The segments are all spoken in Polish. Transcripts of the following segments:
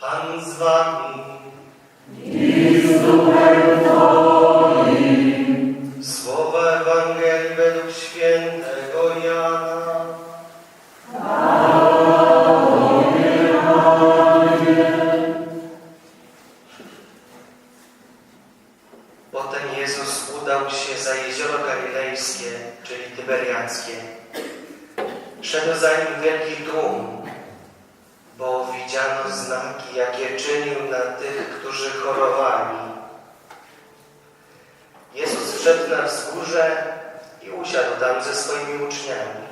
Pan z wami. Słowa Ewangelii według świętego Jana. Potem Jezus udał się za jezioro galilejskie, czyli tyberiackie. Szedł za nim wielki tłum, bo widziano znaki, jakie czynił na tych, którzy chorowali. Jezus wszedł na wzgórze i usiadł tam ze swoimi uczniami.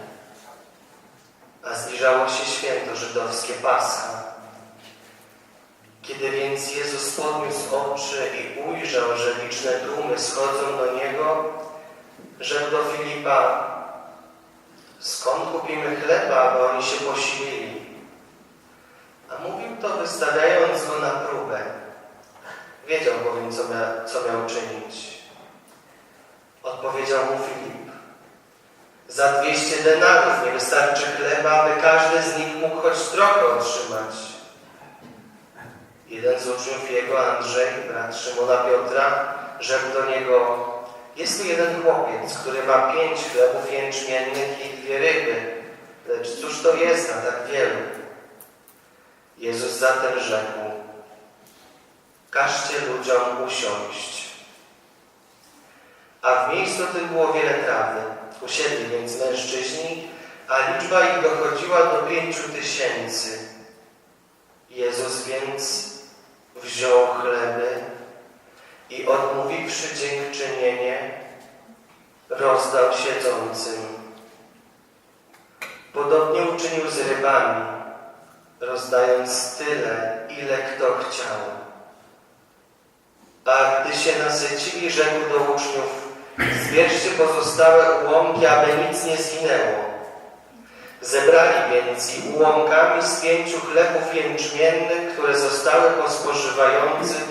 A zbliżało się święto żydowskie Pascha. Kiedy więc Jezus podniósł oczy i ujrzał, że liczne tłumy schodzą do Niego, rzekł do Filipa, skąd kupimy chleba, aby oni się posilili? A mówił to wystawiając go na próbę. Wiedział bowiem, co, mia, co miał czynić. Odpowiedział mu Filip, za dwieście denarów nie wystarczy chleba, aby każdy z nich mógł choć trochę otrzymać. Jeden z uczniów jego, Andrzej, brat Szymona Piotra, rzekł do niego, jest tu jeden chłopiec, który ma pięć chlebów jęczmiennych i dwie ryby, lecz cóż to jest na tak wielu? Jezus zatem rzekł, każcie ludziom usiąść. A w miejscu tym było wiele trawy. Usiedli więc mężczyźni, a liczba ich dochodziła do pięciu tysięcy. Jezus więc wziął chleby i odmówiwszy dziękczynienie, rozdał siedzącym. Podobnie uczynił z rybami, rozdając tyle, ile kto chciał. A gdy się nasycili, rzekł do uczniów, zbierzcie pozostałe ułomki, aby nic nie zginęło. Zebrali więc i ułomkami z pięciu chlebów jęczmiennych, które zostały po spożywających,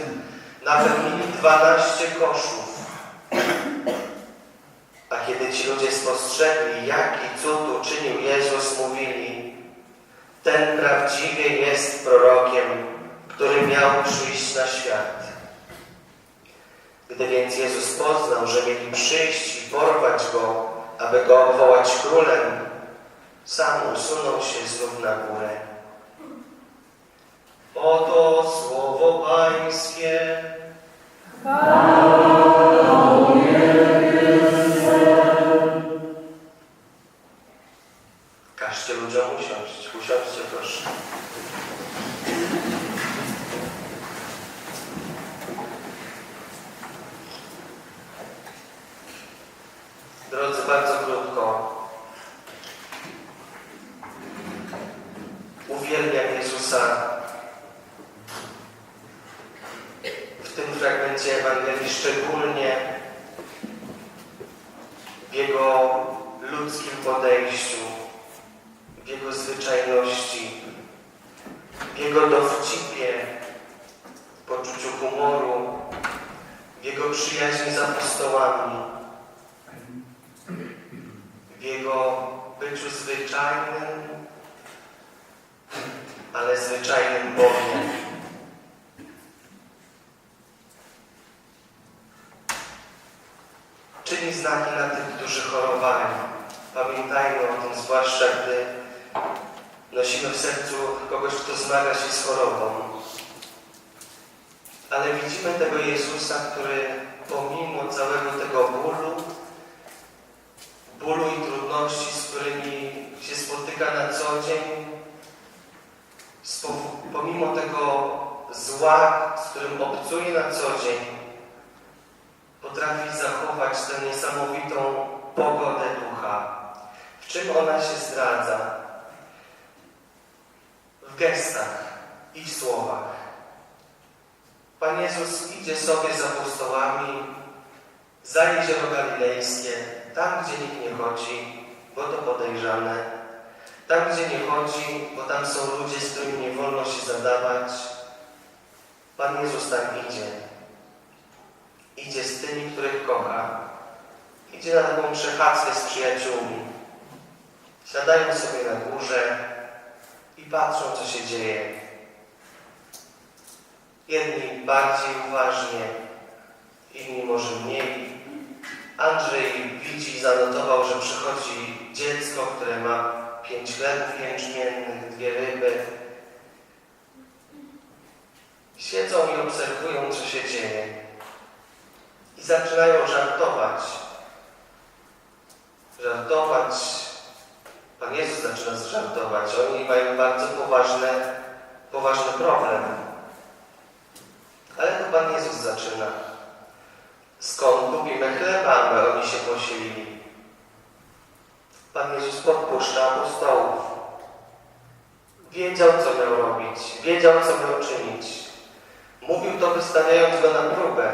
napełnili dwanaście koszów. A kiedy ci ludzie spostrzegli, jaki cud uczynił Jezus, mówili, ten prawdziwie jest prorokiem, który miał przyjść na świat. Gdy więc Jezus poznał, że mieli przyjść i porwać Go, aby Go obwołać królem, sam usunął się znów na górę. Oto słowo Pańskie. Uwielbiam Jezusa. W tym fragmencie Ewangelii, szczególnie w Jego ludzkim podejściu, w Jego zwyczajności, w Jego dowcipie, poczuciu humoru, w Jego przyjaźni z apostołami, w Jego byciu zwyczajnym, ale zwyczajnym Bogiem. Czyni znaki na tych, którzy chorowali. Pamiętajmy o tym, zwłaszcza gdy nosimy w sercu kogoś, kto zmaga się z chorobą. Ale widzimy tego Jezusa, który pomimo całego tego bólu, bólu i trudności, z którymi się spotyka na co dzień, pomimo tego zła, z którym obcuje na co dzień, potrafi zachować tę niesamowitą pogodę ducha. W czym ona się zdradza? W gestach i w słowach. Pan Jezus idzie sobie z apostołami za jezioro galilejskie, tam gdzie nikt nie chodzi, bo to podejrzane. Tam gdzie nie chodzi, bo tam są ludzie, z którymi nie wolno się zadawać. Pan Jezus tam idzie. Idzie z tymi, których kocha. Idzie na taką przechadzkę z przyjaciółmi. Siadają sobie na górze i patrzą, co się dzieje. Jedni bardziej uważnie, inni może mniej. Andrzej widzi, zanotował, że przychodzi dziecko, które ma pięć chlebów jęczmiennych, dwie ryby. Siedzą i obserwują, co się dzieje. I zaczynają żartować. Żartować. Pan Jezus zaczyna żartować. Oni mają bardzo poważne, poważny problem. Ale to Pan Jezus zaczyna. Skąd kupimy chleba, posilili? Pan Jezus podpuszcza apostołów. Wiedział, co miał robić. Wiedział, co miał czynić. Mówił to, wystawiając go na próbę.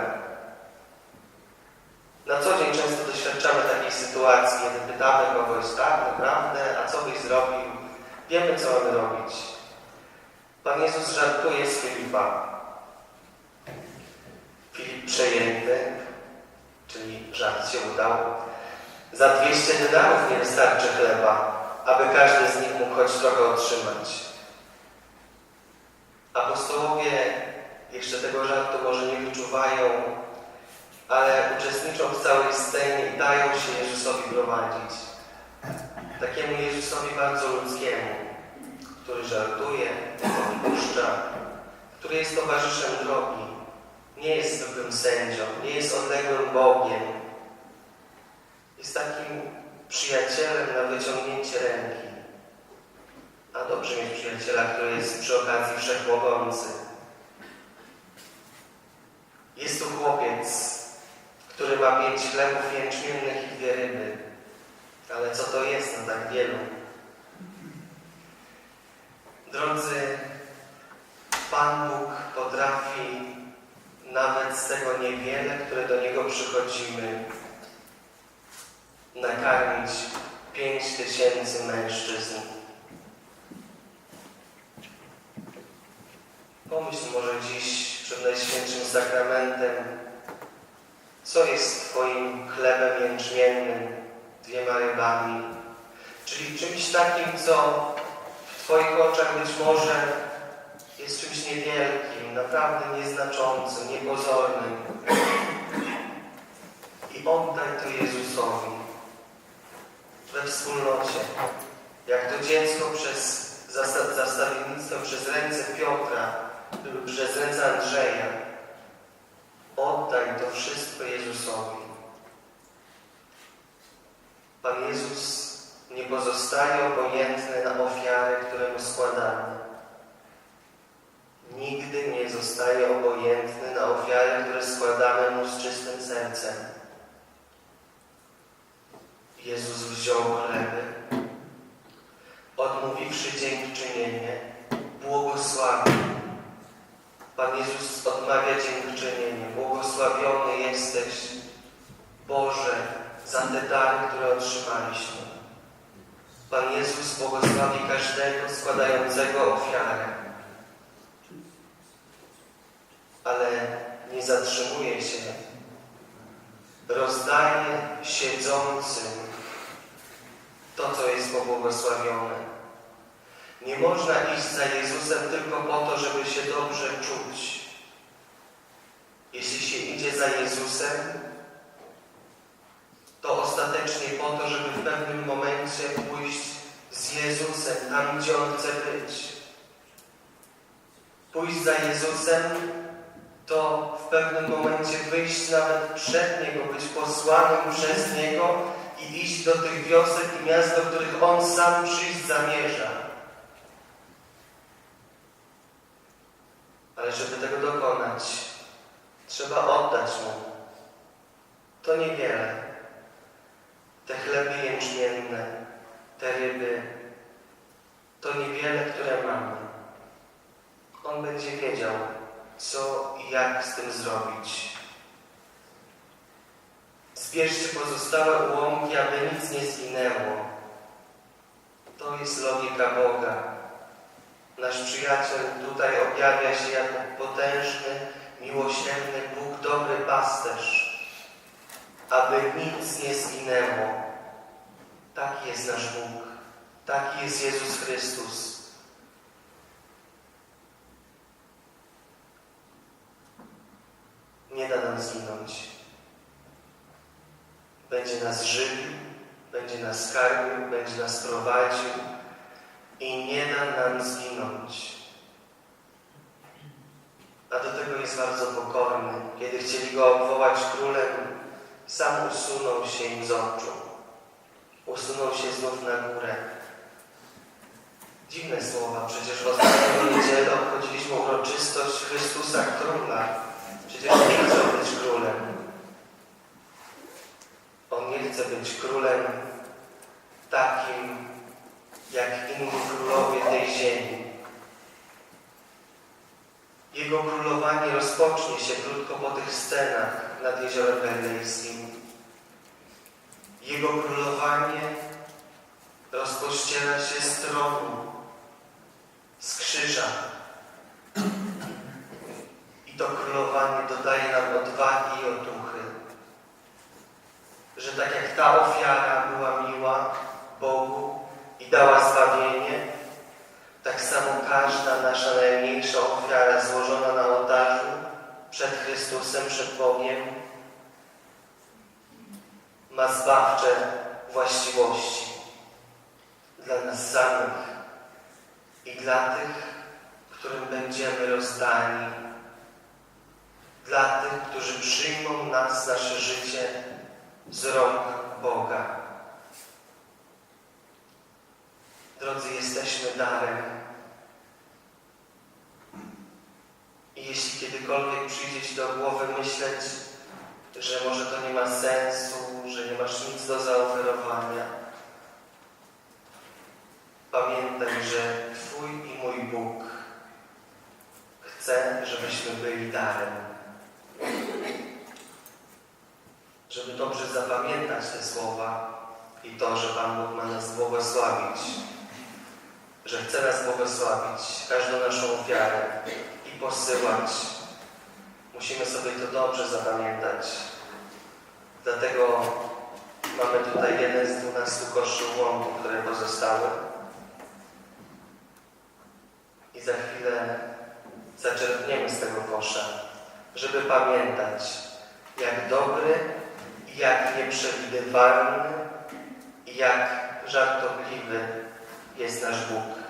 Na co dzień często doświadczamy takiej sytuacji, kiedy pytamy kogoś, tak, naprawdę, a co byś zrobił? Wiemy, co mamy robić. Pan Jezus żartuje z Filipa. Filip przejęty, czyli żart się udał. Za 200 denarów nie wystarczy chleba, aby każdy z nich mógł choć trochę otrzymać. Apostołowie jeszcze tego żartu może nie wyczuwają, ale uczestniczą w całej scenie i dają się Jezusowi prowadzić. Takiemu Jezusowi bardzo ludzkiemu, który żartuje, odpuszcza, który jest towarzyszem drogi, nie jest zwykłym sędzią, nie jest odległym Bogiem. Jest takim przyjacielem na wyciągnięcie ręki. A dobrze mieć przyjaciela, który jest przy okazji wszechmogący. Jest tu chłopiec, który ma pięć chlebów jęczmiennych i dwie ryby. Ale co to jest na tak wielu? Drodzy, Pan Bóg potrafi nawet z tego niewiele, które do Niego przychodzimy, nakarmić pięć tysięcy mężczyzn. Pomyśl może dziś przed Najświętszym Sakramentem, co jest Twoim chlebem jęczmiennym, dwiema rybami, czyli czymś takim, co w Twoich oczach być może jest czymś niewielkim, naprawdę nieznaczącym, niepozornym. We wspólnocie. Jak to dziecko przez zasta- zastawiennictwo, przez ręce Piotra lub przez ręce Andrzeja. Oddaj to wszystko Jezusowi. Pan Jezus nie pozostaje obojętny na ofiary, które Mu składamy. Nigdy nie zostaje obojętny na ofiary, które składamy Mu z czystym sercem. Jezus wziął chleby, odmówiwszy dziękczynienie, błogosławił. Pan Jezus odmawia dziękczynienie. Błogosławiony jesteś, Boże, za te dary, które otrzymaliśmy. Pan Jezus błogosławi każdego składającego ofiarę. Ale nie zatrzymuje się. Rozdaje siedzącym to, co jest pobłogosławione. Nie można iść za Jezusem tylko po to, żeby się dobrze czuć. Jeśli się idzie za Jezusem, to ostatecznie po to, żeby w pewnym momencie pójść z Jezusem tam, gdzie On chce być. Pójść za Jezusem to w pewnym momencie wyjść nawet przed Niego, być posłanym przez Niego i iść do tych wiosek i miast, do których On sam przyjść zamierza. Ale żeby tego dokonać, trzeba oddać Mu. To niewiele. Te chleby jęczmienne, te ryby, to niewiele, które mamy. On będzie wiedział, co i jak z tym zrobić. Zbierzcie pozostałe ułomki, aby nic nie zginęło. To jest logika Boga. Nasz przyjaciel tutaj objawia się jako potężny, miłosierny Bóg, dobry pasterz, aby nic nie zginęło. Taki jest nasz Bóg, taki jest Jezus Chrystus. nie da nam zginąć. Będzie nas żywił, będzie nas karmił, będzie nas prowadził i nie da nam zginąć. A do tego jest bardzo pokorny. Kiedy chcieli go obwołać królem, sam usunął się im z oczu. Usunął się znów na górę. Dziwne słowa, przecież w ostatnią niedzielę obchodziliśmy uroczystość Chrystusa Króla. Przecież nie chciał być królem. Chce być królem takim, jak inni królowie tej ziemi. Jego królowanie rozpocznie się krótko po tych scenach nad Jeziorem Galilejskim. Jego królowanie rozpościera się z tronu, z krzyża. I to królowanie dodaje nam odwagi i otuchy, że tak jak ta ofiara była miła Bogu i dała zbawienie, tak samo każda nasza najmniejsza ofiara złożona na ołtarzu przed Chrystusem, przed Bogiem ma zbawcze właściwości dla nas samych i dla tych, którym będziemy rozdani, dla tych, którzy przyjmą nas, nasze życie z rąk Boga. Drodzy, jesteśmy darem. I jeśli kiedykolwiek przyjdzie Ci do głowy myśleć, że może to nie ma sensu, że nie masz nic do zaoferowania, pamiętaj, że Twój i mój Bóg chce, żebyśmy byli darem. Żeby dobrze zapamiętać te słowa i to, że Pan Bóg ma nas błogosławić, że chce nas błogosławić, każdą naszą ofiarę i posyłać. Musimy sobie to dobrze zapamiętać. Dlatego mamy tutaj jeden z dwunastu koszy łąku, które pozostały. I za chwilę zaczerpniemy z tego kosza, żeby pamiętać, jak dobry jak nieprzewidywalny jak żartobliwy jest nasz Bóg.